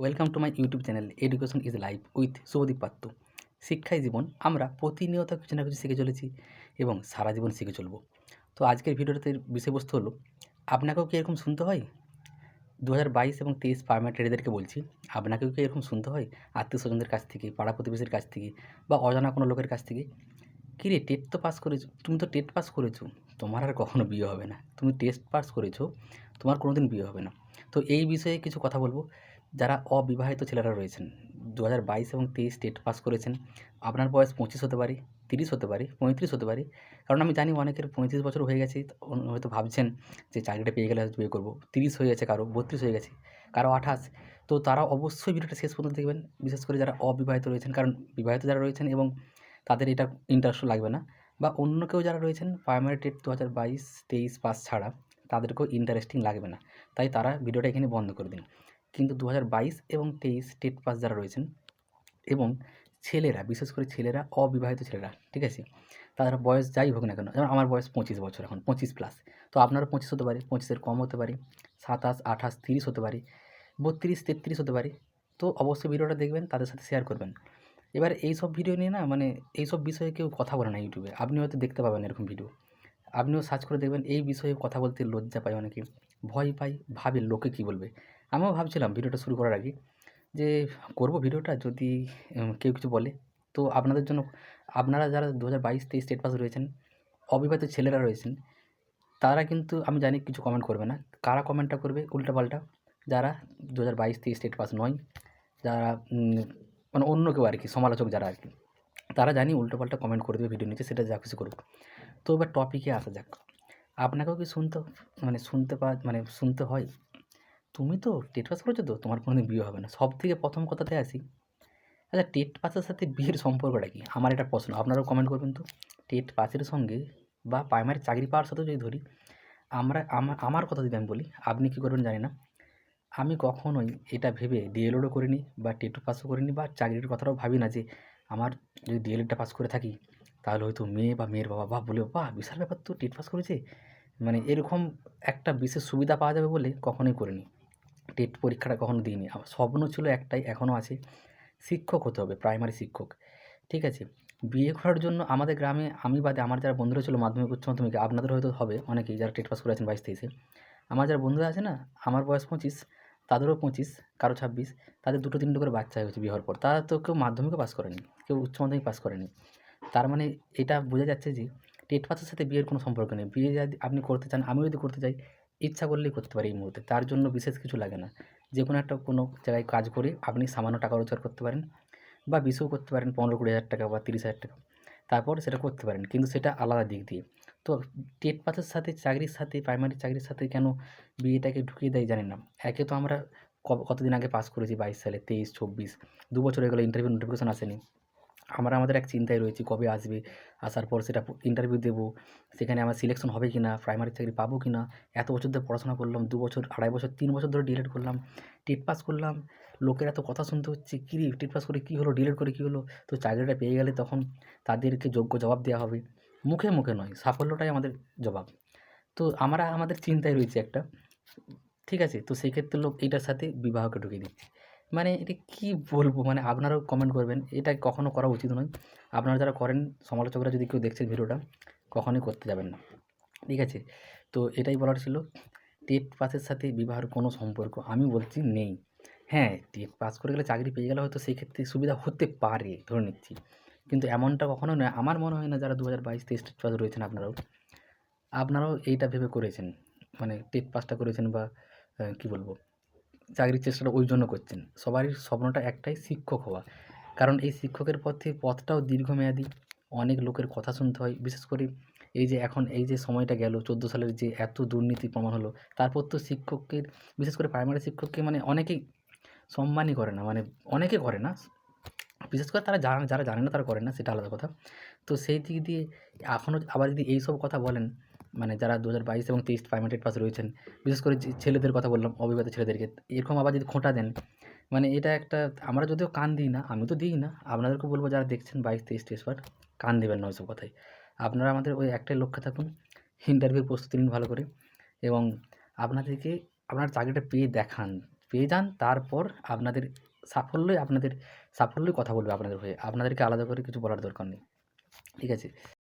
Welcome to my YouTube channel education is life with Shubhodip Patra শিক্ষাই জীবন, আমরা প্রতিনিয়ত কিছু না কিছু শিখে চলেছি এবং সারা জীবন শিখে চলবো। তো আজকের ভিডিওটাতে বিষয়বস্তু হলো, আপনাকেও কি এরকম শুনতে হয়? দু হাজার বাইশ এবং তেইশ পারমাটেরিদেরকে বলছি, আপনাকেও কি এরকম শুনতে হয়? আত্মীয় স্বজনদের কাছ থেকে, পাড়া প্রতিবেশীর কাছ থেকে বা অজানা কোনো লোকের কাছ থেকে? কী রে টেট তো পাস করেছ, তুমি তো টেট পাস করেছ, তোমার আর কখনো বিয়ে হবে না। তুমি টেস্ট পাস করেছ, তোমার কোনো দিন বিয়ে হবে না। তো এই বিষয়ে কিছু কথা বলব। যারা অবিবাহিত ছেলেরা রয়েছেন দু হাজার বাইশ এবং তেইশ টেট পাস করেছেন, আপনার বয়স পঁচিশ হতে পারে, তিরিশ হতে পারে, পঁয়ত্রিশ হতে পারে। কারণ আমি জানি অনেকের পঁয়ত্রিশ বছর হয়ে গেছে হয়তো ভাবছেন যে চাকরিটা পেয়ে গেলে হয়তো বিয়ে করব। তিরিশ হয়ে গেছে কারও, বত্রিশ হয়ে গেছে, কারও আঠাশ। তো তারা অবশ্যই ভিডিওটা শেষ পর্যন্ত দেখবেন, বিশেষ করে যারা অবিবাহিত রয়েছেন, কারণ বিবাহিত যারা রয়েছেন এবং তাদের এটা ইন্টারেস্ট লাগবে না, বা অন্য কেউ যারা রয়েছেন প্রাইমারি টেট দু হাজার বাইশ, তেইশ পাস ছাড়া, তাদেরকেও ইন্টারেস্টিং লাগবে না। তাই তারা ভিডিওটা এখানে বন্ধ করে দিন। কিন্তু দু হাজার বাইশ এবং তেইশ টেট পাস যারা রয়েছেন এবং ছেলেরা, বিশেষ করে ছেলেরা, অবিবাহিত ছেলেরা, ঠিক আছে? তাদের বয়স যাই হোক না কেন, যেমন আমার বয়স পঁচিশ বছর এখন, পঁচিশ প্লাস তো আপনারও পঁচিশ হতে পারে, পঁচিশের কম হতে পারে, সাতাশ, আঠাশ, তিরিশ হতে পারে, বত্রিশ, তেত্রিশ হতে পারে, তো অবশ্যই ভিডিওটা দেখবেন, তাদের সাথে শেয়ার করবেন। এবার এই সব ভিডিও নিয়ে না মানে এই সব বিষয়ে কেউ কথা বলে না ইউটিউবে, আপনি হয়তো দেখতে পাবেন এরকম ভিডিও আপনিও সার্চ করে দেখবেন, এই বিষয়ে কথা বলতে লজ্জা পায় অনেকে। ভয় পায়, ভাবে লোকে কী বলবে। আমিও ভাবছিলাম ভিডিওটা শুরু করার আগে যে, করব ভিডিওটা যদি কেউ কিছু বলে। তো আপনাদের জন্য, আপনারা যারা দু হাজার বাইশ তেইশ স্টেট পাস রয়েছেন, অবিবাহিত ছেলেরা রয়েছেন, তারা কিন্তু, আমি জানি কিছু কমেন্ট করবে না। কারা কমেন্টটা করবে, উল্টাপাল্টা? যারা দু হাজার বাইশ তেইশ স্টেট পাস নয়, যারা মানে অন্য কেউ আর কি সমালোচক যারা আর কি তারা জানি উল্টোপাল্টা কমেন্ট করে দেবে ভিডিও নিচে, সেটা যা কিছু করুক। তো এবার টপিকে আসা যাক। আপনাকেও কি শুনতে মানে শুনতে পা মানে শুনতে হয়? তুমি তো টেট পাস করেছ তো, তোমার কোনোদিন বিয়ে হবে না। সব থেকে প্রথম কথাতে আসি আচ্ছা টেট পাসের সাথে বিয়ের সম্পর্কটা কি? আমার এটা প্রশ্ন, আপনারাও কমেন্ট করবেন তো। টেট পাসের সঙ্গে বা প্রাইমারি চাকরি পাওয়ার সাথেও যদি ধরি, আমরা আমার আমার কথা যদি আমি বলি, আপনি কী করবেন জানি না। আমি কখনোই এটা ভেবে ডিএলএডও করিনি বা টেট পাসও করিনি বা চাকরির কথাটাও ভাবি না যে, আমার যদি ডিএলএডটা পাস করে থাকি তাহলে হয়তো মেয়ে বা মেয়ের বাবা বাহ বলে, বাহ, বিশাল ব্যাপার তো, টেট পাস করেছে। মানে এরকম একটা বিশেষ সুবিধা পাওয়া যাবে বলে কখনোই করিনি। টেট পরীক্ষাটা কখনো দিইনি। আমার স্বপ্ন ছিল একটাই এখনও আছে, শিক্ষক হতে হবে, প্রাইমারি শিক্ষক। ঠিক আছে? বিয়ে করার জন্য আমাদের গ্রামে আমি বাদে আমার যারা বন্ধুরা ছিল, মাধ্যমিক, উচ্চ মাধ্যমিকে, আপনাদের হয়তো হবে অনেকেই যারা টেট পাস করে আছেন বাইশ তেইশে। আমার যারা বন্ধুরা আছে না, আমার বয়স পঁচিশ, তাদেরও পঁচিশ, কারও ছাব্বিশ, তাদের দুটো, তিনটে করে বাচ্চা হয়েছে বিয়ে হওয়ার পর। তারা তো কেউ মাধ্যমিকও পাস করেনি, কেউ উচ্চ মাধ্যমিক পাস করেনি। তার মানে এটা বোঝা যাচ্ছে যে টেট পাসের সাথে বিয়ের কোনো সম্পর্ক নেই। বিয়ে যদি আপনি করতে চান, আমিও যদি করতে চাই, ইচ্ছা করলেই করতে পারি এই মুহূর্তে। তার জন্য বিশেষ কিছু লাগে না। যে কোনো একটা কোনো জায়গায় কাজ করে আপনি সামান্য টাকা রোজগার করতে পারেন বা বেশিও করতে পারেন পনেরো কুড়ি হাজার টাকা বা তিরিশ হাজার টাকা। তারপর সেটা করতে পারেন, কিন্তু সেটা আলাদা দিক দিয়ে। তো টেট পাসের সাথে চাকরির সাথে, প্রাইমারি চাকরির সাথে কেন বিয়েটাকে ঢুকিয়ে দেয় জানি না। একে তো আমরা কতদিন আগে পাস করেছি, বাইশ সালে, তেইশ, চব্বিশ। দু বছর হয়ে গেলো ইন্টারভিউ নোটিফিকেশন আসেনি। আমরা আমাদের এক চিন্তায় রয়েছি, কবে আসবে? আসার পর সেটা ইন্টারভিউ দেবো, সেখানে আমার সিলেকশন হবে কি না প্রাইমারি চাকরি পাবো কি না এত বছর ধরে পড়াশোনা করলাম, দু বছর, আড়াই বছর, তিন বছর ধরে ডিলেট করলাম, টেট পাস করলাম, লোকের এত কথা শুনতে হচ্ছে, কী রে? টেট পাস করে কী হলো? ডিলেট করে কী হলো? তো চাকরিটা পেয়ে গেলে তখন তাদেরকে যোগ্য জবাব দেওয়া হবে। মুখে মুখে নয়, সাফল্যটাই আমাদের জবাব। তো আমরা, আমাদের চিন্তায় রয়েছে একটা, ঠিক আছে? তো সেই ক্ষেত্রে লোক এইটার সাথে বিবাহকে ঢুকিয়ে দিচ্ছে। মানে এটা কী বলব? মানে আপনারাও কমেন্ট করবেন। এটা কখনো করা উচিত নয়। আপনারা যারা করেন, সমালোচকরা যদি কেউ দেখছেন ভিডিওটা, কখনোই করতে যাবেন না। ঠিক আছে? তো এটাই বলার ছিল। টেট পাসের সাথে বিবাহের কোনো সম্পর্ক, আমি বলছি নেই। হ্যাঁ টেট পাস করে গেলে চাকরি পেয়ে গেলে হয়তো সেই ক্ষেত্রে সুবিধা হতে পারে, ধরে নিচ্ছি। কিন্তু এমনটা কখনো নয়। আমার মনে হয় না যারা দু হাজার বাইশ তেইশ টেট পাস রয়েছেন আপনারাও আপনারাও এইটা ভেবে করেছেন। মানে টেট পাসটা করেছেন বা কী বলব? চাকরির চেষ্টাটা ওই জন্য করছেন। সবারই স্বপ্নটা একটাই শিক্ষক হওয়া। কারণ এই শিক্ষকের পথে, পথটাও দীর্ঘমেয়াদী। অনেক লোকের কথা শুনতে হয়। বিশেষ করে এই যে এখন এই যে সময়টা গেল, চোদ্দ সালের যে এত দুর্নীতি প্রমাণ হলো, তারপর তো শিক্ষকের, বিশেষ করে প্রাইমারি শিক্ষককে মানে অনেকেই সম্মানই করে না মানে অনেকে করে না। বিশেষ করে তারা যারা যারা জানে না তারা করে না, সেটা আলাদা কথা। তো সেই দিক দিয়ে এখনও আবার যদি এইসব কথা বলেন মানে যারা দু হাজার বাইশ এবং তেইশ প্রাইমারি পাস রয়েছেন, বিশেষ করে ছেলেদের কথা বললাম, অবিবাহিত ছেলেদেরকে, এরকম আবার যদি খোঁটা দেন মানে এটা একটা, আমরা যদিও কান দিই না আমি তো দিই না, আপনাদেরকে বলব যারা দেখছেন বাইশ, তেইশ তেইশ পার কান দেবেন না ওইসব কথাই। আপনারা আমাদের ওই একটাই লক্ষ্যে থাকুন ইন্টারভিউর প্রস্তুতি নিন ভালো করে এবং আপনাদেরকে, আপনার চাকরিটা পেয়ে দেখান, পেয়ে যান, তারপর আপনাদের সাফল্যই আপনাদের সাফল্যই কথা বলবে আপনাদের হয়ে, আপনাদেরকে আলাদা করে কিছু বলার দরকার নেই। ঠিক আছে?